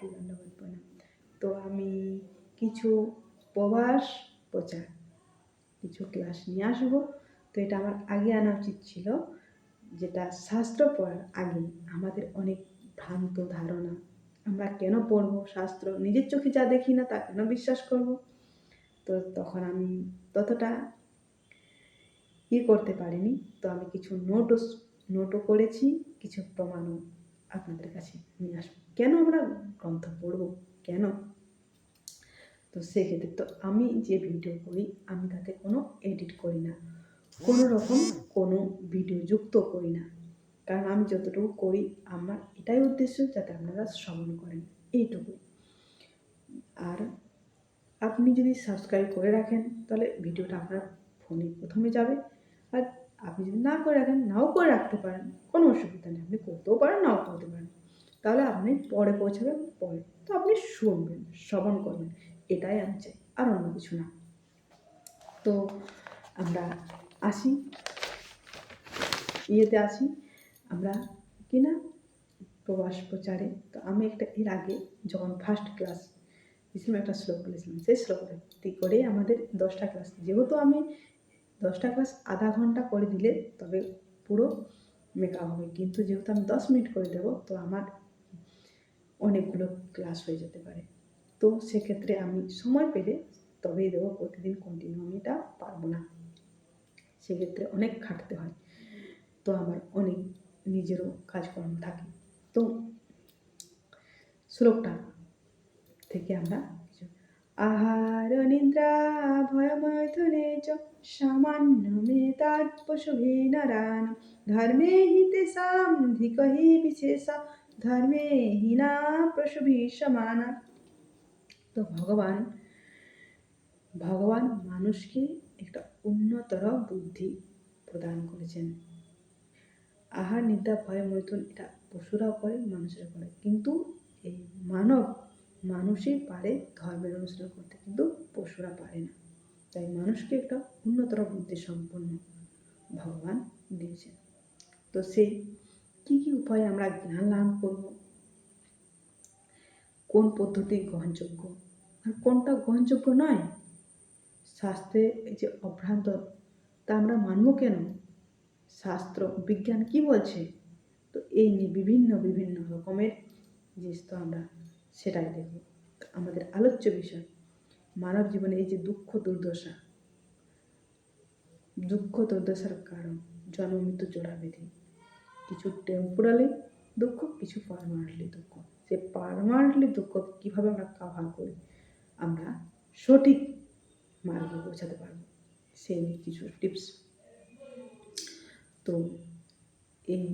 সবাইকে ধন্যবাদ প্রণাম তো আমি কিছু প্রবাস প্রচার, কিছু ক্লাস নিয়ে আসব। তো এটা আমার আগে আনা উচিত ছিল, যেটা শাস্ত্র পড়ার আগে আমাদের অনেক ভ্রান্ত ধারণা। আমরা কেন পড়ব শাস্ত্র? নিজের চোখে যা দেখি না, তা কেন বিশ্বাস করব? তো তখন আমি ততটা ই করতে পারিনি। তো আমি কিছু নোটও নোটও করেছি, কিছু প্রমাণও আপনাদের কাছে নিয়ে আসব। কেন আমরা গ্রন্থ পড়ব? কেন? তো সেক্ষেত্রে তো আমি যে ভিডিও করি, আমি তাতে কোনো এডিট করি না। কোনো রকম কোনো ভিডিও যুক্ত করি না। কারণ আমি যতটুকু করি, আমার এটাই উদ্দেশ্য যাতে আপনারা শ্রবণ করেন। এইটুকু আর আপনি যদি সাবস্ক্রাইব করে রাখেন, তাহলে ভিডিওটা আপনার ফোনে প্রথমে যাবে। আর আপনি যদি না করে রাখেন, নাও করে রাখতে পারেন। কোনো অসুবিধা নেই, আপনি করতেও পারেন, নাও করতে পারেন। তাহলে আপনি পরে পৌঁছাবেন, পরে তো আপনি শুনবেন, শ্রবণ করবেন। এটাই আমি চাই, আর অন্য কিছু না। তো আমরা আসি। ইয়েতে আসি। আমরা কি না, প্রবাস প্রচারে। তো আমি একটা, এর আগে যখন ফার্স্ট ক্লাস দিয়েছিলাম একটা শ্লোক বলেছিলাম, সেই শ্লোকটি করে আমাদের দশটা ক্লাস যেহেতু আমি দশটা ক্লাস আধা ঘণ্টা করে দিলে তবে পুরো মেকআপ হবে। কিন্তু যেহেতু আমি দশ মিনিট করে দেবো, তো আমার অনেকগুলো ক্লাস হয়ে যেতে পারে। তো সেক্ষেত্রে আমি সময় পেলে তবেই দেবো, প্রতিদিন কন্টিনিউ আমি এটা পারব না। সেক্ষেত্রে অনেক খাটতে হয়। তো আমার অনেক নিজেরও কাজকর্ম থাকে। তো শ্লোকটা থেকে আমরা আহার নিদ্রা ভয়মৈথুনে চ। সামান্য মেতাৎ পশুভি নরান ধর্মে হি তেষাম ধিকহি বিশেষা। ধর্মে হীনা পশুভি সমানা। তো ভগবান ভগবান মানুষকে একটা উন্নতর বুদ্ধি প্রদান করেছেন। আহার, নিদ্রা ভয় মৈথুন এটা পশুরাও করে, মানুষেরা করে। কিন্তু এই মানব মানুষই পারে ধর্মের অনুসরণ করতে, কিন্তু পশুরা পারে না। তাই মানুষকে একটা উন্নতর বুদ্ধি সম্পন্ন ভগবান দিয়েছেন। তো সেই কী কী উপায়ে আমরা জ্ঞান লাভ করব? কোন পদ্ধতি গ্রহণযোগ্য? আর কোনটা গ্রহণযোগ্য নয়? শাস্ত্রে এই যে অভ্রান্ত, তা আমরা মানব কেন? শাস্ত্র, বিজ্ঞান কি বলছে? তো এই নিয়ে বিভিন্ন বিভিন্ন রকমের জিনিস তো আমরা সেটাই দেখব আমাদের আলোচ্য বিষয়, মানব জীবনে এই যে দুঃখ দুর্দশা, দুঃখ দুর্দশার কারণ, জন্ম, মৃত্যু, জোড়া বেঁধে। কিছু টেম্পোরালি দুঃখ, কিছু পারমানেন্টলি দুঃখ। সে পারমানেন্টলি দুঃখ কীভাবে আমরা কাভার করি, আমরা সঠিক মার্গে পৌঁছাতে পারব, সেই কিছু টিপস তো এই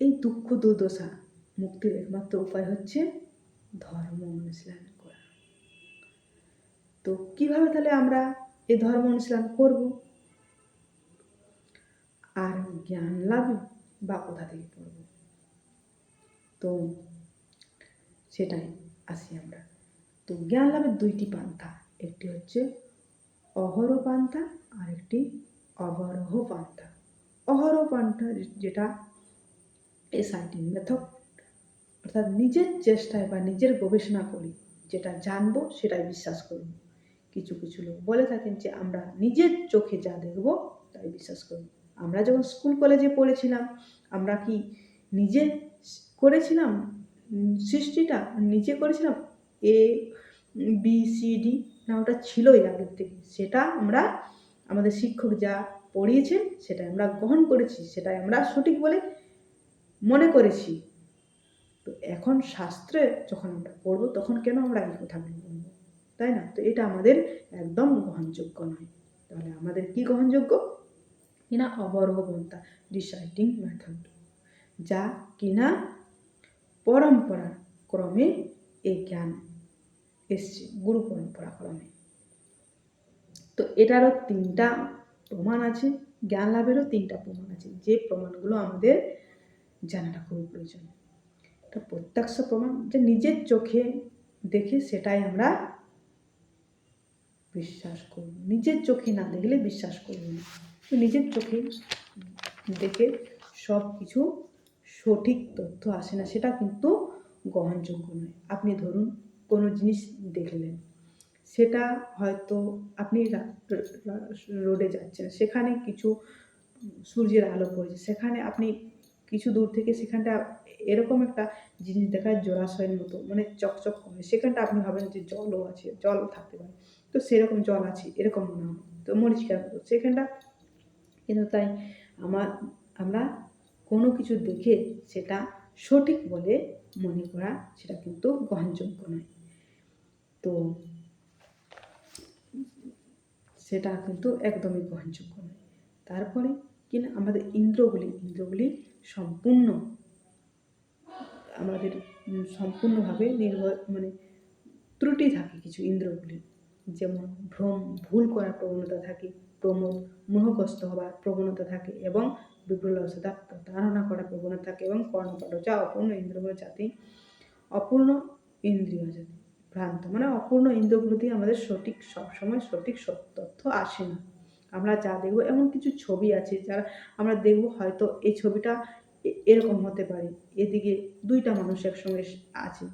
এই দুঃখ দুর্দশা মুক্তির একমাত্র উপায় হচ্ছে ধর্ম অনুশীলন করা। তো কীভাবে তাহলে আমরা এই ধর্ম অনুশীলন করব? আর জ্ঞান লাভ বা কোথা থেকে পড়ব। তো সেটাই আসি আমরা। তো জ্ঞান লাভের দুইটি পান্থা, একটি হচ্ছে অহর পান্থা আর একটি অবরহ পান্থা। অহরহ পান্থা যেটা এসআইটি মেথড অর্থাৎ নিজের চেষ্টায় বা নিজের গবেষণা করি, যেটা জানব সেটাই বিশ্বাস করব কিছু কিছু লোক বলে থাকেন যে, আমরা নিজের চোখে যা দেখব, তাই বিশ্বাস করব আমরা যখন স্কুল কলেজে পড়েছিলাম, আমরা কি নিজে করেছিলাম সৃষ্টিটা? নিজে করেছিলাম? A, B, C, D? না, ওটা ছিলই আগের থেকে। সেটা আমরা, আমাদের শিক্ষক যা পড়িয়েছেন সেটা আমরা গ্রহণ করেছি, সেটাই আমরা সঠিক বলে মনে করেছি। তো এখন শাস্ত্রে যখন আমরা পড়ব, তখন কেন আমরা এই কথাগুলো বলব? তাই না? তো এটা আমাদের একদম গ্রহণযোগ্য নয়। তাহলে আমাদের কি গ্রহণযোগ্য? কিনা অবরোহ পন্থা রিসাইটিং মেথড যা কিনা পরম্পরা ক্রমে এই জ্ঞান এসছে, গুরু পরম্পরা ক্রমে। তো এটারও তিনটা প্রমাণ আছে, জ্ঞান লাভেরও তিনটা প্রমাণ আছে। যে প্রমাণগুলো আমাদের জানাটা খুবই প্রয়োজন। এটা প্রত্যক্ষ প্রমাণ যে নিজের চোখে দেখে সেটাই আমরা বিশ্বাস করব নিজের চোখে না দেখলে বিশ্বাস করব না। তো নিজের চোখে দেখে সব কিছু সঠিক তথ্য আসে না, সেটা কিন্তু গ্রহণযোগ্য নয়। আপনি ধরুন কোনো জিনিস দেখলেন, সেটা হয়তো আপনি রোডে যাচ্ছেন, সেখানে কিছু সূর্যের আলো পড়েছে, সেখানে আপনি কিছু দূর থেকে সেখানটা এরকম একটা জিনিস দেখায় জলাশয়ের মতো মানে চকচক করে। সেখানটা আপনি ভাবেন যে জলও আছে, জল থাকতে পারে। তো সেরকম জল আছে, এরকম মনে হয় তো মরিষ্কার মতো সেখানটা কিন্তু তাই আমার, আমরা কোনো কিছু দেখে সেটা সঠিক বলে মনে করা সেটা কিন্তু গ্রহণযোগ্য নয়। তো সেটা কিন্তু একদমই গ্রহণযোগ্য নয়। তারপরে কিনা আমাদের ইন্দ্রগুলি ইন্দ্রগুলি সম্পূর্ণ আমাদের সম্পূর্ণভাবে নির্ভর মানে ত্রুটি থাকে কিছু ইন্দ্রগুলি। যেমন ভ্রম, ভুল করার প্রবণতা থাকে, প্রমোদ মোহগ্রস্ত হওয়ার প্রবণতা থাকে এবং বিপ্রলসতা প্রতারণা করার প্রবণতা থাকে এবং কর্ণপাঠ যা অপূর্ণ ইন্দ্রগুলো জাতি, অপূর্ণ ইন্দ্রিয় জাতি, ভ্রান্ত। মানে অপূর্ণ ইন্দ্রগুলো দিয়ে আমাদের সঠিক, সবসময় সঠিক তথ্য আসে না। আমরা যা দেখব, এমন কিছু ছবি আছে যারা আমরা দেখব, হয়তো এই ছবিটা এরকম হতে পারে। এদিকে দুইটা মানুষ একসঙ্গে আছে।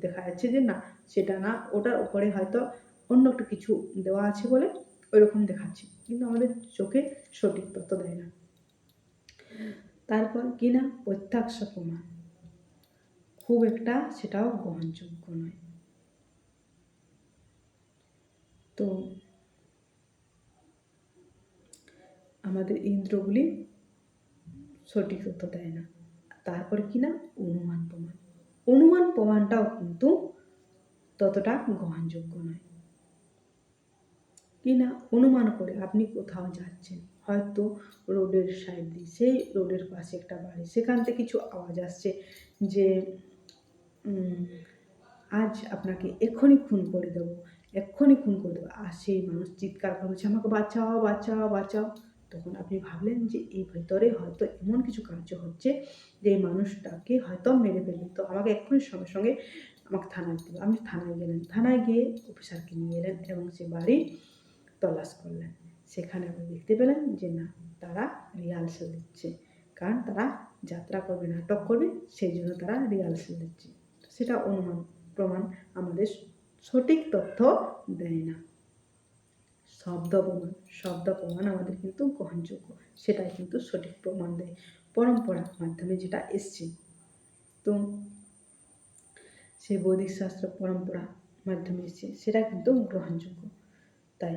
দেখা যাচ্ছে যে না, সেটা না, ওটার উপরে হয়তো অন্য একটা কিছু দেওয়া আছে বলে ওইরকম দেখাচ্ছে। কিন্তু আমাদের চোখে সঠিক তথ্য দেয় না। তারপর কি না, প্রত্যাক্ষ প্রমাণ। খুব একটা সেটাও গ্রহণযোগ্য নয়। তো আমাদের ইন্দ্রগুলি সঠিক তথ্য দেয় না। তারপরে কিনা অনুমান প্রমাণ। অনুমান প্রমাণটাও কিন্তু ততটা গ্রহণযোগ্য নয়। কিনা অনুমান করে আপনি কোথাও যাচ্ছেন। হয়তো রোডের সাইড দিয়ে, সেই রোডের পাশে একটা বাড়ি। সেখান থেকে কিছু আওয়াজ আসছে যে আজ আপনাকে এক্ষুনি খুন করে দেবো, এক্ষুনি খুন করে দেবো। আর সেই মানুষ চিৎকার করছে, আমাকে বাঁচাও বাঁচাও বাঁচাও। তখন আপনি ভাবলেন যে এই ভেতরে হয়তো এমন কিছু কার্য হচ্ছে যে এই মানুষটাকে হয়তো মেরে ফেলবে। তো আমাকে এক্ষুনি সঙ্গে সঙ্গে আমাকে থানায় দেবে আপনি থানায় গেলেন থানায় গিয়ে অফিসারকে নিয়ে এলেন এবং সে বাড়ি তল্লাশ করলেন। সেখানে আপনি দেখতে পেলেন যে না, তারা রিহার্সাল দিচ্ছে। কারণ তারা যাত্রা করবে, নাটক করবে, সেই জন্য তারা রিহার্সাল দিচ্ছে। সেটা অনুমান, প্রমাণ আমাদের সঠিক তথ্য দেয় না। শব্দ প্রমাণ শব্দ প্রমাণ আমাদের কিন্তু গ্রহণযোগ্য। সেটাই কিন্তু সঠিক প্রমাণ দেয় পরম্পরার মাধ্যমে যেটা এসছে। তো সেই বৈদিক শাস্ত্র পরম্পরা মাধ্যমে এসছে, সেটা কিন্তু গ্রহণযোগ্য। তাই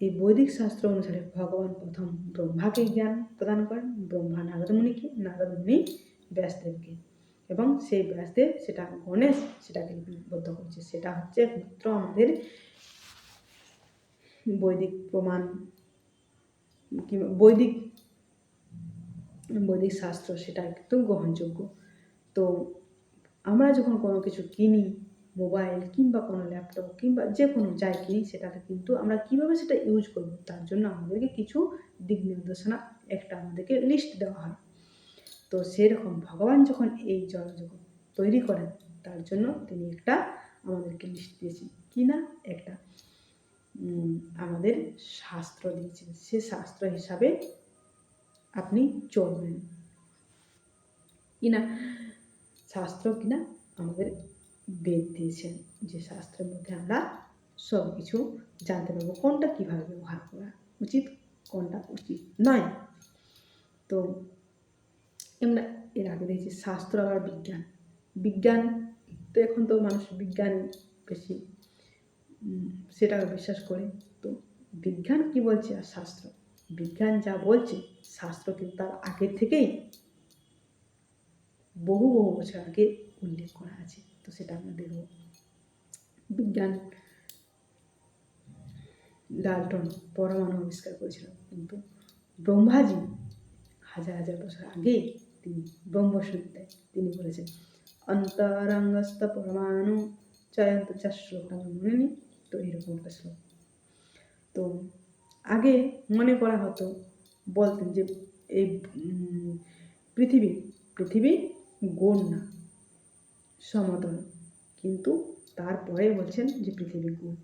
এই বৈদিক শাস্ত্র অনুসারে ভগবান প্রথম ব্রহ্মাকে জ্ঞান প্রদান করেন, ব্রহ্মা নারদমুনিকে, নারদমুনি ব্যাসদেবকে। এবং সেই ব্যাসদেব, সেটা গণেশ, সেটাকে লিপিবদ্ধ করছে। সেটা হচ্ছে একমাত্র আমাদের বৈদিক প্রমাণ কিংবা বৈদিক বৈদিক শাস্ত্র সেটা কিন্তু গ্রহণযোগ্য। তো আমরা যখন কোনো কিছু কিনি, মোবাইল কিংবা কোনো ল্যাপটপ কিংবা যে কোনো যাই কিনি সেটাকে কিন্তু আমরা কীভাবে সেটা ইউজ করব, তার জন্য আমাদেরকে কিছু দিক নির্দেশনা একটা আমাদেরকে লিস্ট দেওয়া হয়। তো সেরকম ভগবান যখন এই জগৎ তৈরি করেন, তার জন্য তিনি একটা আমাদেরকে লিস্ট দিয়েছেন। কি না? একটা আমাদের শাস্ত্র দিয়েছেন। সে শাস্ত্র হিসাবে আপনি চলবেন। কিনা শাস্ত্র কিনা আমাদের বেদ দিয়েছেন। যে শাস্ত্রের মধ্যে আমরা সব কিছু জানতে পারব। কোনটা কীভাবে ব্যবহার করা উচিত, কোনটা উচিত নয়। তো আমরা এর আগে দেখেছি শাস্ত্র আবার বিজ্ঞান। বিজ্ঞান, তো এখন তো মানুষ বিজ্ঞান বেশি সেটাকে বিশ্বাস করে। তো বিজ্ঞান কি বলছে আর শাস্ত্র? বিজ্ঞান যা বলছে, শাস্ত্র কিন্তু তার আগের থেকেই বহু বহু বছর আগে উল্লেখ করা আছে। তো সেটা আমরা দেখব। বিজ্ঞান ডালটন পরমাণু আবিষ্কার করেছিল। কিন্তু ব্রহ্মাজি হাজার হাজার বছর আগে তিনি ব্রহ্মসূত্রে তিনি বলেছেন, অন্তরঙ্গস্থ পরমাণু চয়ন্ত আমার মনে নেই। তো এরকম একটা তো আগে মনে করা হতো, বলতেন যে এই পৃথিবী পৃথিবী গোল না, সমতল। কিন্তু তারপরে বলছেন যে পৃথিবী গোল।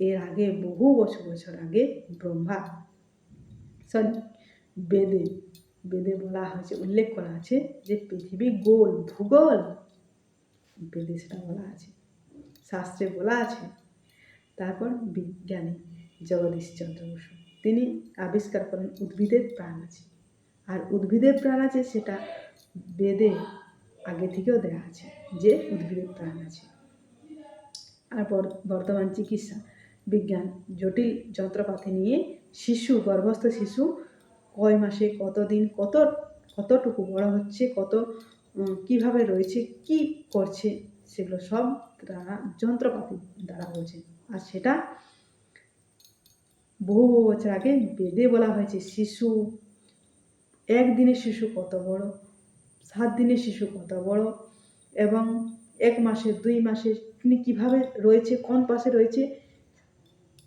এর আগে বহু বছর বছর আগে ব্রহ্মা, সরি, বেদে বেদে বলা হয়েছে, উল্লেখ করা আছে যে পৃথিবী গোল, ভূগোল। বেদে সেটা বলা আছে, শাস্ত্রে বলা আছে তারপর বিজ্ঞানী জগদীশচন্দ্র বসু। তিনি আবিষ্কার করেন উদ্ভিদের প্রাণ আছে। আর উদ্ভিদের প্রাণ আছে সেটা বেদে আগে থেকেও দেওয়া আছে যে উদ্ভিদের প্রাণ আছে। আর বর- বর্তমান চিকিৎসা বিজ্ঞান জটিল যন্ত্রপাতি নিয়ে শিশু, গর্ভস্থ শিশু কয় মাসে কতদিন কত, কতটুকু বড় হচ্ছে, কত কীভাবে রয়েছে, কি করছে, সেগুলো সব তারা যন্ত্রপাতি দ্বারা বোঝে আর সেটা বহু বহু বছর আগে বেদে বলা হয়েছে, শিশু, একদিনের শিশু কত বড়? সাত দিনের শিশু কত বড়? এবং এক মাসে, দুই মাসে তিনি কীভাবে রয়েছে, কোন পাশে রয়েছে?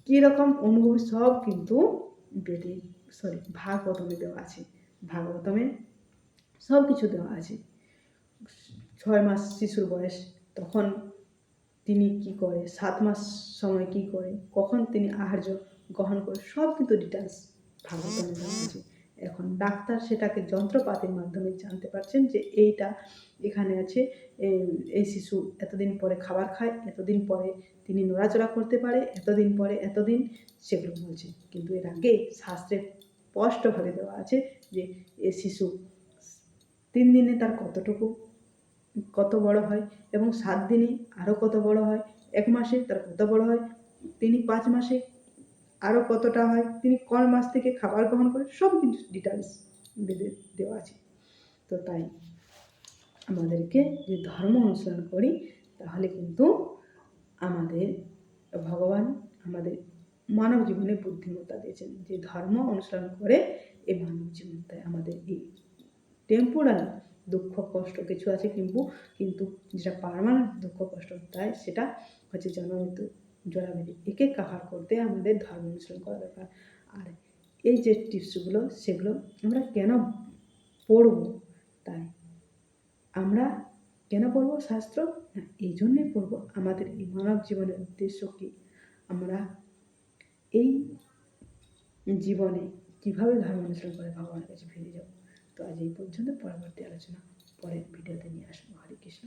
কীরকম অনুভূতি? সব কিন্তু বেদে সরি ভাগবতমে দেওয়া আছে। ভাগবতমে সব কিছু দেওয়া আছে। ছয় মাস শিশুর বয়স, তখন তিনি কি করে? সাত মাস সময় কি করে? কখন তিনি আহার্য গ্রহণ করে? সব কিন্তু ডিটেলস ভাগবতমে দেওয়া আছে এখন ডাক্তার সেটাকে যন্ত্রপাতির মাধ্যমে জানতে পারছেন যে এইটা এখানে আছে এই শিশু এতদিন পরে খাবার খায়, এতদিন পরে তিনি নড়াচড়া করতে পারে, এতদিন পরে এতদিন সেগুলো বলছে। কিন্তু এর আগে শাস্ত্রে স্পষ্টভাবে দেওয়া আছে যে এ শিশু তিন দিনে তার কতটুকু কত বড় হয় এবং সাত দিনে আরও কত বড় হয়, এক মাসে তার কত বড় হয়, তিনি পাঁচ মাসে আরও কতটা হয়, তিনি কোন মাস থেকে খাবার গ্রহণ করে, সব কিছু ডিটেলস বেদে দেওয়া আছে। তো তাই আমাদেরকে যে ধর্ম অনুসরণ করি, তাহলে কিন্তু আমাদের ভগবান আমাদের মানব জীবনে বুদ্ধিমত্তা দিয়েছেন, যে ধর্ম অনুসরণ করে এই মানব জীবনটায় আমাদের এই টেম্পোরাল দুঃখ, কষ্ট কিছু আছে কিন্তু কিন্তু যেটা পারমানেন্ট দুঃখ, কষ্ট তাই সেটা হচ্ছে জন্মমৃত্যু জরাবেদি একে কাভার করতে আমাদের ধর্ম অনুসরণ করা দরকার। আর এই যে টিপসগুলো, সেগুলো আমরা কেন পড়ব? তাই আমরা কেন পড়ব শাস্ত্র? না, এই জন্যই পড়ব আমাদের এই মানব জীবনের উদ্দেশ্য কি? আমরা এই জীবনে কীভাবে ধর্ম অনুসরণ করে ভগবানের কাছে ফিরে যাব? তো আজ এই পর্যন্ত পরবর্তী আলোচনা পরের ভিডিওতে নিয়ে আসব। হরে কৃষ্ণ।